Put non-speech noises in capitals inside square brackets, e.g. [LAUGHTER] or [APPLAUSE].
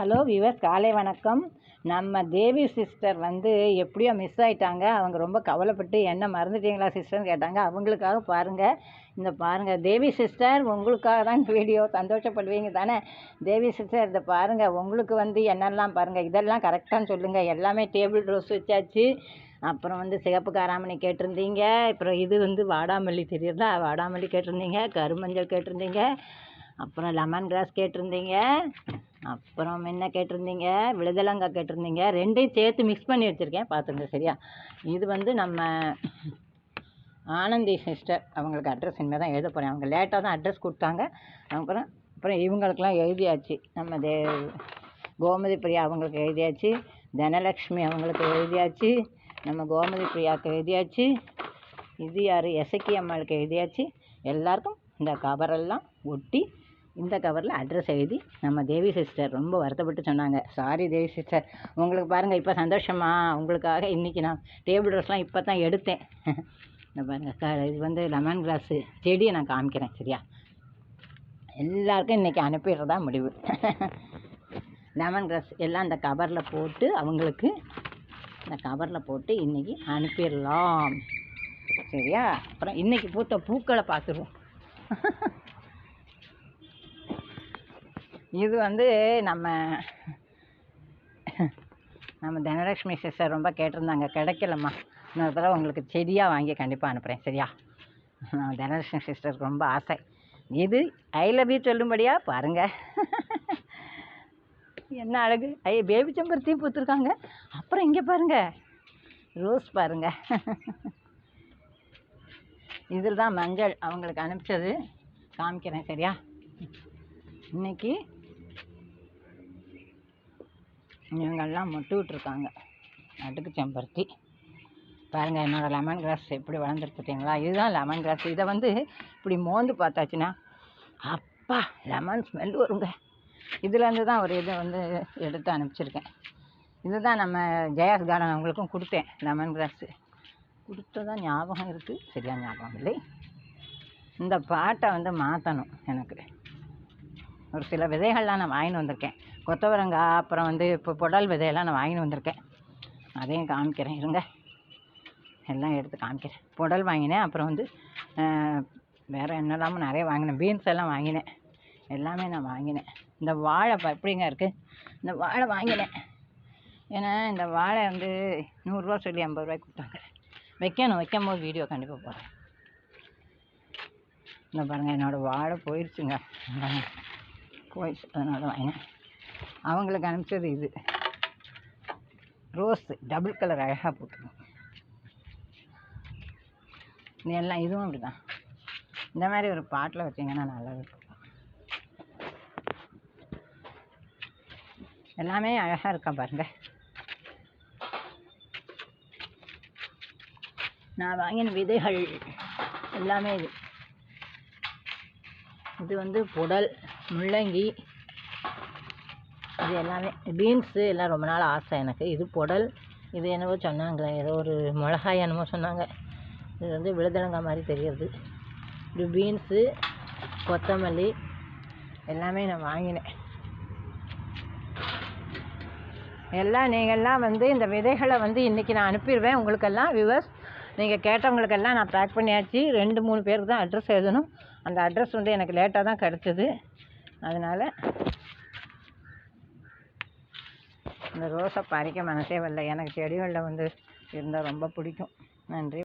Hello விவஸ் காலை வணக்கம். நம்ம தேவி சிஸ்டர் வந்து எப்படியோ மிஸ் ஆயிட்டாங்க. அவங்க ரொம்ப கவலைப்பட்டு என்ன மறந்துட்டீங்களா சிஸ்டர்னு கேட்டாங்க. அவங்களுக்காக பாருங்கள் இந்த பாருங்கள் தேவி சிஸ்டர் உங்களுக்காக தான் வீடியோ சந்தோஷப்படுவீங்க தானே? தேவி சிஸ்டர் இதை பாருங்கள் உங்களுக்கு வந்து என்னெல்லாம் பாருங்கள் இதெல்லாம் கரெக்டாக சொல்லுங்கள் எல்லாமே டேபிள் ரோஸ் வச்சாச்சு. அப்புறம் வந்து சிகப்பு காராமணி கேட்டிருந்தீங்க. அப்புறம் இது வந்து வாடாமல்லி தெரியுதா? வாடாமல்லி கேட்டிருந்தீங்க. கருமஞ்சள் கேட்டிருந்தீங்க. அப்புறம் லெமன் கிராஸ் கேட்டிருந்தீங்க. அப்புறம் என்ன கேட்டிருந்தீங்க? விழுதலங்காய் கேட்டிருந்தீங்க. ரெண்டையும் சேர்த்து மிக்ஸ் பண்ணி வச்சுருக்கேன். பார்த்துங்க சரியா? இது வந்து நம்ம ஆனந்தி சிஸ்டர் அவங்களுக்கு அட்ரஸ் இனிமேல் தான் எழுத போகிறேன் அவங்க லேட்டாக தான் அட்ரஸ் கொடுத்தாங்க. அப்புறம் அப்புறம் இவங்களுக்கெல்லாம் எழுதியாச்சு. நம்ம தே கோமதி பிரியா அவங்களுக்கு எழுதியாச்சு. தனலக்ஷ்மி அவங்களுக்கு எழுதியாச்சு. நம்ம கோமதி பிரியாவுக்கு எழுதியாச்சு. இது யார்? எசக்கி அம்மாளுக்கு எழுதியாச்சு. எல்லாருக்கும் இந்த கவரெல்லாம் ஒட்டி இந்த கவரில் அட்ரஸ் எழுதி நம்ம தேவி சிஸ்டர் ரொம்ப வருத்தப்பட்டு சொன்னாங்க. சாரி தேவி சிஸ்டர் உங்களுக்கு பாருங்கள் இப்போ சந்தோஷமா? உங்களுக்காக இன்றைக்கி நான் டேபிள் ட்ரெஸ்லாம் இப்போ தான் எடுத்தேன். [LAUGHS] இந்த பாருங்கள் க இது வந்து லெமன் கிராஸு செடியை நான் காமிக்கிறேன் சரியா? எல்லாருக்கும் இன்றைக்கி அனுப்பிடுறதா முடிவு. [LAUGHS] லெமன் கிராஸ் எல்லாம் அந்த கவரில் போட்டு அவங்களுக்கு இந்த கவரில் போட்டு இன்றைக்கி அனுப்பிடலாம். சரியா? அப்புறம் இன்றைக்கி பூத்த பூக்களை பார்த்துருவோம். [LAUGHS] இது வந்து நம்ம நம்ம தனலட்சுமி சிஸ்டர் ரொம்ப கேட்டிருந்தாங்க. கிடைக்கலம்மா. இன்னொரு தடவை உங்களுக்கு செடியாக வாங்கி கண்டிப்பாக அனுப்புகிறேன் சரியா? நான் தனலட்சுமி சிஸ்டருக்கு ரொம்ப ஆசை. இது ஐ லவ் யூ சொல்லும்படியா? பாருங்கள் என்ன அழகு. ஐ பேபி செம்பருத்தியும் பூத்துருக்காங்க. அப்புறம் இங்கே பாருங்கள் ரோஸ் பாருங்கள் இதில் தான் மஞ்சள் அவங்களுக்கு அனுப்பிச்சது. காமிக்கிறேன். சரியா? இன்னைக்கு இவங்கெல்லாம் மொட்டு விட்ருக்காங்க அடுக்கு செம்பருத்தி. பாருங்கள் என்னோடய லெமன் கிராஸ் எப்படி வளர்ந்துருக்கு பார்த்தீங்களா? இதுதான் லெமன் கிராஸ் இதை வந்து இப்படி மோந்து பார்த்தாச்சுன்னா அப்பா லெமன் ஸ்மெல் வருங்க. இதுலேருந்து தான் ஒரு இதை வந்து எடுத்து அனுப்பிச்சிருக்கேன். இதுதான் நம்ம ஜெயாஸ் கார்டன் அவங்களுக்கும் கொடுத்தேன் லெமன் கிராஸு கொடுத்ததான் ஞாபகம் இருக்குது சரியாக ஞாபகம் இல்லை. இந்த பாட்டை வந்து மாற்றணும் எனக்கு. ஒரு சில விதைகள்லாம் நான் வாங்கின்னு வந்திருக்கேன். கொத்தவரங்காய் அப்புறம் வந்து இப்போ புடல் விதையெல்லாம் நான் வாங்கின்னு வந்திருக்கேன். அதையும் காமிக்கிறேன் இருங்க. எல்லாம் எடுத்து காமிக்கிறேன். புடல் வாங்கினேன் அப்புறம் வந்து வேறு என்னெல்லாமோ நிறைய வாங்கினேன். பீன்ஸ் எல்லாம் வாங்கினேன். எல்லாமே நான் வாங்கினேன். இந்த வாழை இப்போ எப்படிங்க இருக்குது இந்த வாழை வாங்கினேன். ஏன்னா இந்த வாழை வந்து நூறுரூவா சொல்லி ஐம்பது ரூபாய்க்கு கொடுத்தாங்க. வைக்கணும் வைக்கும் போது வீடியோ கண்டிப்பாக போடுறேன். இந்த பாருங்கள் என்னோடய வாழை போயிடுச்சுங்க போயிடுச்சு அதனால வாங்கினேன். அவங்களுக்கு அனுப்பிச்சது இது. ரோஸ் டபுள் கலர் அழகாக போட்டுருக்கோம் இது எல்லாம் இதுவும் அப்படி தான் இந்த மாதிரி ஒரு பாட்டில் வச்சிங்கன்னா நல்லா இருக்கும். எல்லாமே அழகாக இருக்கா பாருங்க. நான் வாங்கின விதைகள் எல்லாமே இது. இது வந்து புடல். முள்ளங்கி இது எல்லாமே பீன்ஸு எல்லாம் ரொம்ப நாள் ஆசை எனக்கு. இது புடல் இது என்னவோ சொன்னாங்களே ஏதோ ஒரு மிளகாய் என்னமோ சொன்னாங்க. இது வந்து விழுதலங்காய் மாதிரி தெரியுது. இது பீன்ஸு கொத்தமல்லி எல்லாமே நான் வாங்கினேன். எல்லாம் நீங்கள்லாம் வந்து இந்த விதைகளை வந்து இன்றைக்கி நான் அனுப்பிடுவேன். உங்களுக்கெல்லாம் வியூவர்ஸ் நீங்கள் கேட்டவங்களுக்கெல்லாம் நான் பேக் பண்ணியாச்சு. ரெண்டு மூணு பேருக்கு தான் அட்ரஸ் எழுதணும். அந்த அட்ரஸ் வந்து எனக்கு லேட்டாக தான் கிடச்சிது. அதனால் இந்த ரோஸை பறிக்க மனசே வரல. எனக்கு செடிகளில் வந்து இருந்தால் ரொம்ப பிடிக்கும். நன்றி.